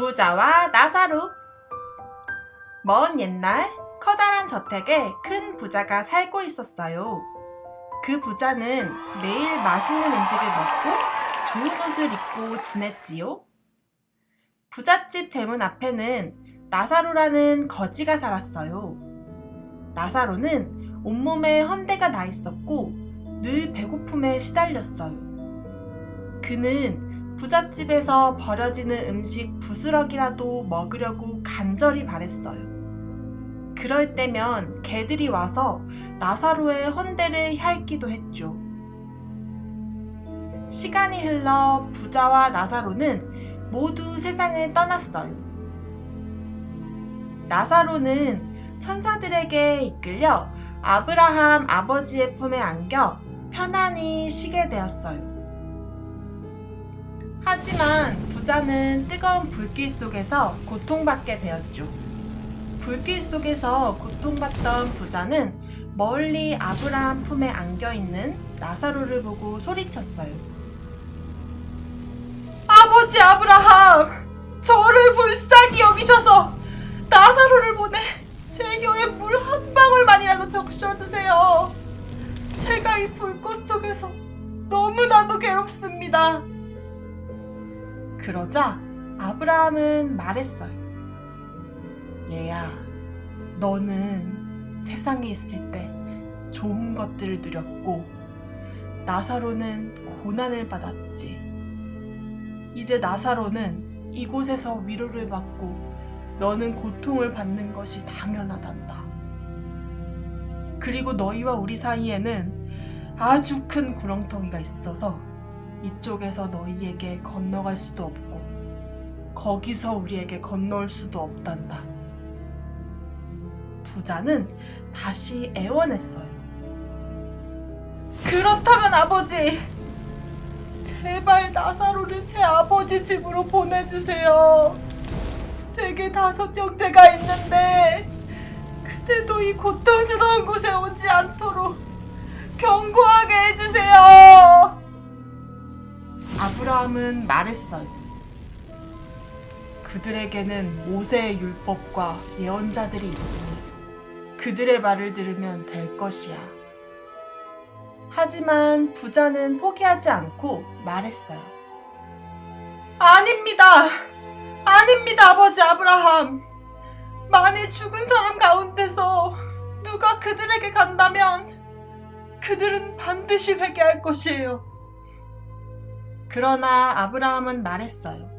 부자와 나사로 먼 옛날 커다란 저택에 큰 부자가 살고 있었어요. 그 부자는 매일 맛있는 음식을 먹고 좋은 옷을 입고 지냈지요. 부잣집 대문 앞에는 나사로라는 거지가 살았어요. 나사로는 온몸에 헌대가 나 있었고 늘 배고픔에 시달렸어요. 그는 부잣집에서 버려지는 음식 부스러기라도 먹으려고 간절히 바랬어요. 그럴 때면 개들이 와서 나사로의 헌대를 핥기도 했죠. 시간이 흘러 부자와 나사로는 모두 세상을 떠났어요. 나사로는 천사들에게 이끌려 아브라함 아버지의 품에 안겨 편안히 쉬게 되었어요. 하지만 부자는 뜨거운 불길 속에서 고통받게 되었죠. 불길 속에서 고통받던 부자는 멀리 아브라함 품에 안겨 있는 나사로를 보고 소리쳤어요. 아버지 아브라함, 저를 불쌍히 여기셔서 나사로를 보내 제 혀에 물 한 방울만이라도 적셔 주세요. 제가 이 불꽃 속에서 너무나도 괴롭습니다. 그러자 아브라함은 말했어요. 얘야, 너는 세상에 있을 때 좋은 것들을 누렸고, 나사로는 고난을 받았지. 이제 나사로는 이곳에서 위로를 받고, 너는 고통을 받는 것이 당연하단다. 그리고 너희와 우리 사이에는 아주 큰 구렁텅이가 있어서 이쪽에서 너희에게 건너갈 수도 없고, 거기서 우리에게 건너올 수도 없단다. 부자는 다시 애원했어요. 그렇다면 아버지, 제발 나사로를 제 아버지 집으로 보내주세요. 제게 다섯 형제가 있는데 그대도 이 고통스러운 곳에 오지 않도록 경고하게 해주세요. 아브라함은 말했어요. 그들에게는 모세의 율법과 예언자들이 있으니 그들의 말을 들으면 될 것이야. 하지만 부자는 포기하지 않고 말했어요. 아닙니다! 아닙니다, 아버지 아브라함! 만일 죽은 사람 가운데서 누가 그들에게 간다면 그들은 반드시 회개할 것이에요. 그러나 아브라함은 말했어요.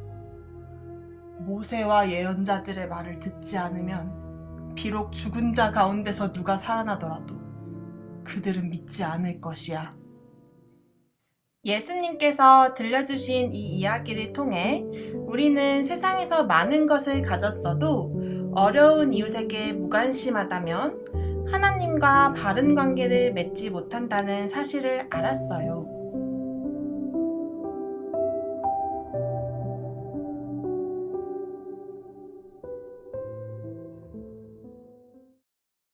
모세와 예언자들의 말을 듣지 않으면 비록 죽은 자 가운데서 누가 살아나더라도 그들은 믿지 않을 것이야. 예수님께서 들려주신 이 이야기를 통해 우리는 세상에서 많은 것을 가졌어도 어려운 이웃에게 무관심하다면 하나님과 바른 관계를 맺지 못한다는 사실을 알았어요.